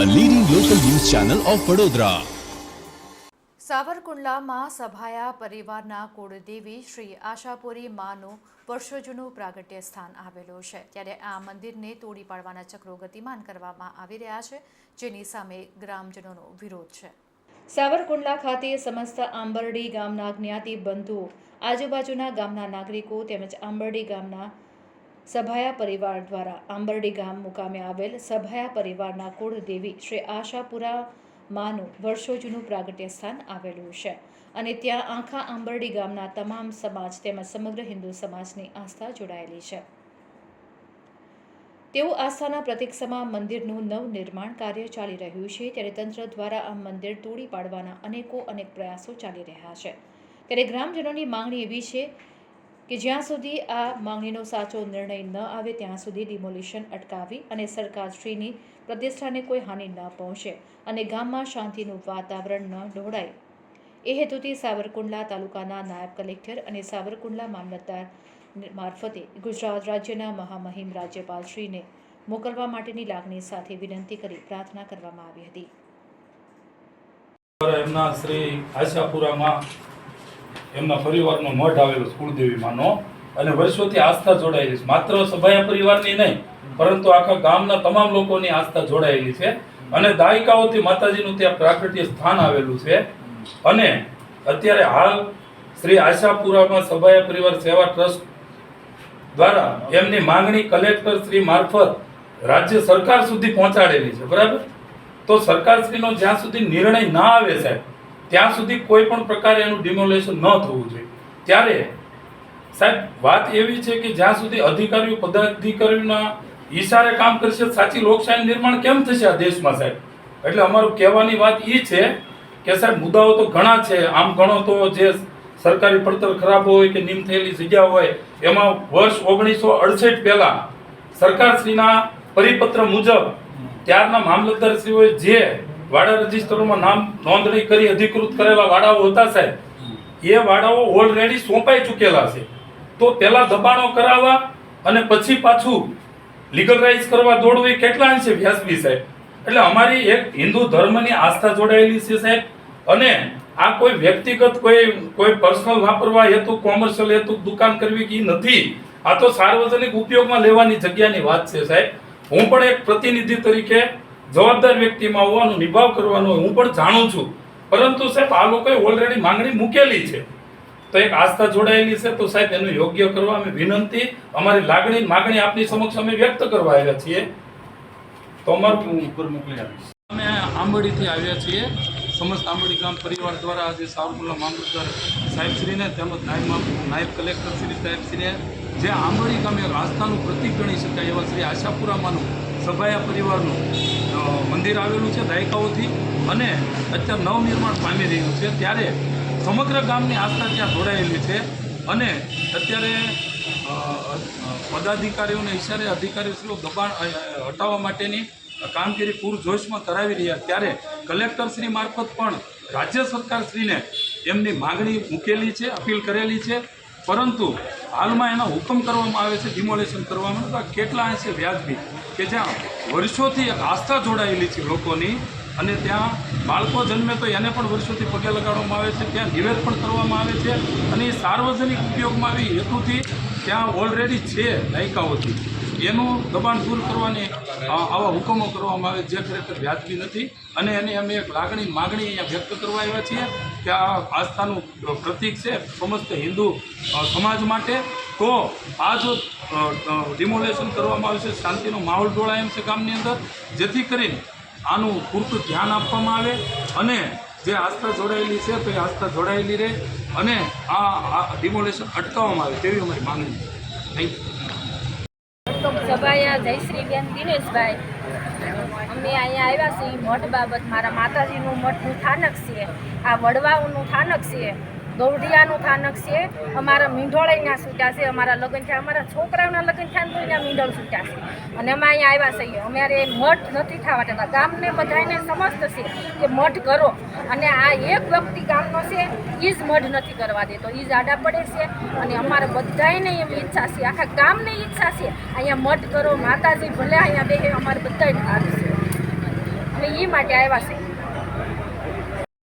Channel of Vadodara સાવરકુંડલામાં સભાયા પરિવારના કુળદેવી શ્રી આશાપુરી માનું વર્ષો જૂનું પ્રાગટ્ય સ્થાન આવેલું છે. ત્યારે આ મંદિરને તોડી પાડવાના ચક્રો ગતિમાન કરવામાં આવી રહ્યા છે જેની સામે ગ્રામજનોનો વિરોધ છે. સાવરકુંડલા ખાતે સમસ્ત આંબરડી ગામના જ્ઞાતિ બંધુઓ આજુબાજુના ગામના નાગરિકો તેમજ આંબરડી ગામના સભાયા પરિવાર દ્વારા આંબરડી ગામ મુકામે આવેલ સભાયા પરિવારના કુળદેવી શ્રી આશાપુરા માનું વર્ષો જૂનું પ્રાગટ્ય સ્થાન આવેલું છે. અને ત્યાં આખા આંબરડી ગામના તમામ સમાજ તેમજ સમગ્ર હિન્દુ સમાજની આસ્થા જોડાયેલી છે. તેઓ આસ્થાના પ્રતીક સમા મંદિરનું નવનિર્માણ કાર્ય ચાલી રહ્યું છે. ત્યારે તંત્ર દ્વારા આ મંદિર તોડી પાડવાના અનેકો અનેક પ્રયાસો ચાલી રહ્યા છે. ત્યારે ગ્રામજનોની માંગણી એવી છે કે જ્યાં સુધી આ માંગણીનો સાચો નિર્ણય ન આવે, ત્યાં સુધી ડિમોલિશન અટકાવી અને સરકારશ્રીની પ્રતિષ્ઠાને કોઈ હાનિ ન પહોંચે અને ગામમાં શાંતિનું વાતાવરણ ન ઢોળાય. એ હેતુથી સાવરકુંડલા તાલુકાના નાયબ કલેક્ટર અને સાવરકુંડલા મામલતદાર મારફતે ગુજરાત રાજ્યના મહામહિમ રાજ્યપાલશ્રીને મોકલવા માટેની લાગણી સાથે વિનંતી કરી પ્રાર્થના કરવામાં આવી હતી. એમના શ્રી આશાપુરામાં એમના પરિવારનો મઠ આવેલો કુળદેવી માનો અને વર્ષોથી આસ્થા જોડાયેલી છે. માત્ર સભાયા પરિવારની નહીં, પરંતુ આખા ગામના તમામ લોકોની આસ્થા જોડાયેલી છે. અને દાયકાઓથી માતાજીનું ત્યાં પ્રાકૃતિક સ્થાન આવેલું છે. અને અત્યારે હાલ શ્રી આશાપુરામાં સભાયા પરિવાર સેવા ટ્રસ્ટ દ્વારા એમની માંગણી કલેક્ટર શ્રી મારફત રાજ્ય સરકાર સુધી પહોંચાડેલી છે. બરાબર? તો સરકારશ્રીનો જ્યાં સુધી નિર્ણય ના આવે સાહેબ ત્યાં સુધી કોઈ પણ પ્રકારે એનું ડિમોલેશન ન થવું જોઈએ. ત્યારે, સાહેબ, વાત એવી છે કે જ્યાં સુધી અધિકારીઓ, પદાધિકારીઓના ઈશારે કામ કરશે, સાચી લોકશાહી નિર્માણ કેમ થશે આ દેશમાં, સાહેબ? એટલે અમારું કહેવાની વાત એ છે કે, સાહેબ, મુદ્દાઓ તો ઘણા છે. આમ ગણો તો જે સરકારી પડતર ખરાબ હોય કે નિમ થયેલી જગ્યા હોય, એમાં વર્ષ ઓગણીસો અડસઠ પહેલા સરકારશ્રીના પરિપત્ર મુજબ ત્યારના મામલતદારશ્રીઓએ જે વાડા રજિસ્ટરોમાં નામ નોંધણી કરી અધિકૃત કરેલા વાડાઓ હતા સાહેબ. એ વાડાઓ ઓલરેડી સોંપાઈ ચૂકેલા છે. તો પહેલા દબાણો કરાવવા અને પછી પાછું લીગલાઇઝ કરવા દોડવું એ કેટલા અંશે વ્યાજબી સાહેબ? એટલે અમારી એક હિન્દુ ધર્મની આસ્થા જોડાયેલી છે સાહેબ. અને આ કોઈ વ્યક્તિગત કોઈ કોઈ પર્સનલ વાપરવા હેતુ કોમર્શિયલ હેતુ, દુકાન કરવી કે નથી. આ તો સાર્વજનિક ઉપયોગમાં લેવાની જગ્યાની વાત છે સાહેબ. હું પણ એક પ્રતિનિધિ તરીકે જવાબદાર વ્યક્તિમાં હોવાનો નિભાવ કરવાનો હું પણ જાણું છું. પરંતુ સાહેબ, આ લોકોએ ઓલરેડી માંગણી મૂકેલી છે. તો એક આસ્થા જોડાયેલી છે, તો સાહેબ, એનું યોગ્ય કરવા અમે વિનંતી, અમારી લાગણી, માગણી આપની સમક્ષ અમે વ્યક્ત કરવા આવ્યા છીએ. તો અમારું ઉપર મોકલી આપીશ. અમે આંબડીથી આવ્યા છીએ. સમસ્ત આંબડી ગામ પરિવાર દ્વારા આજે સાવરકુંડલા મામલતદાર સાહેબશ્રીને તેમજ નાયબ નાયબ કલેક્ટર શ્રી સાહેબશ્રીને જે આંબડી ગામે આસ્થાનું પ્રતિક ગણી શકાય એવા શ્રી આશાપુરામાંનું સભાયા પરિવારનું મંદિર આવેલું છે દાયકાઓથી અને અત્યારે નવનિર્માણ પામી રહ્યું છે. ત્યારે સમગ્ર ગામની આસ્થા ત્યાં જોડાયેલી છે અને અત્યારે પદાધિકારીઓને ઈશારે અધિકારીશ્રીઓ દબાણ હટાવવા માટેની કામગીરી પૂરજોશમાં કરાવી રહ્યા ત્યારે કલેક્ટરશ્રી મારફત પણ રાજ્ય સરકારશ્રીને એમની માગણી મૂકેલી છે, અપીલ કરેલી છે. પરંતુ હાલમાં એના હુકમ કરવામાં આવે છે, ડિમોલેશન કરવામાં. કેટલા અંશે વ્યાજબી? કે જ્યાં વર્ષોથી એક આસ્થા જોડાયેલી છે લોકોની અને ત્યાં બાળકો જન્મે તો એને પણ વર્ષોથી પગે લગાડવામાં આવે છે, ત્યાં નિવેદ પણ કરવામાં આવે છે અને એ સાર્વજનિક ઉપયોગમાં આવી હેતુથી ત્યાં ઓલરેડી છે દાયકાઓથી. એનું દબાણ દૂર કરવાની આવા હુકમો કરવામાં આવે જે ખરેખર વ્યાજબી નથી અને એની અમે એક લાગણી, માગણી અહીંયા વ્યક્ત કરવા આવ્યા છીએ કે આ આસ્થાનું પ્રતીક છે સમસ્ત હિન્દુ સમાજ માટે. તો આ જો ડિમોલેશન કરવામાં આવશે શાંતિનો માહોલ ડોળાય એમ છે ગામની અંદર. જેથી કરીને આનું પૂરતું ધ્યાન આપવામાં આવે અને જે આસ્થા જોડાયેલી છે તો એ આસ્થા જોડાયેલી રહે અને આ ડિમોલેશન અટકાવવામાં આવે તેવી અમારી માંગણી છે. થેન્ક સભાયા જયશ્રીબેન દિનેશભાઈ. અમે અહીંયા આવ્યા છીએ. મઠ બાબત મારા માતાજીનું મઠનું સ્થાનક છે. આ વડવાઓનું થાનક છે. દોઢિયાનું થાનક છે. અમારા મીંઢોળાઈના છૂટ્યા છે. અમારા લગ્ન થયા. અમારા છોકરાઓના લગ્ન થયા તો અહીંયા મીંઢોળ છૂટ્યા છે. અને અમે અહીંયા આવ્યા છીએ. અમારે મઠ નથી થવા દેતા ગામને બધાને સમસ્ત છે કે મઠ કરો. અને આ એક વ્યક્તિ ગામનો છે એ જ મઠ નથી કરવા દેતો. એ જ આડા પડે છે. અને અમારે બધાને એમ ઈચ્છા છે. આખા ગામની ઈચ્છા છે. અહીંયા મઠ કરો, માતાજી ભલે અહીંયા બે અમારે બધાને ભાગ છે. અમે એ માટે આવ્યા છે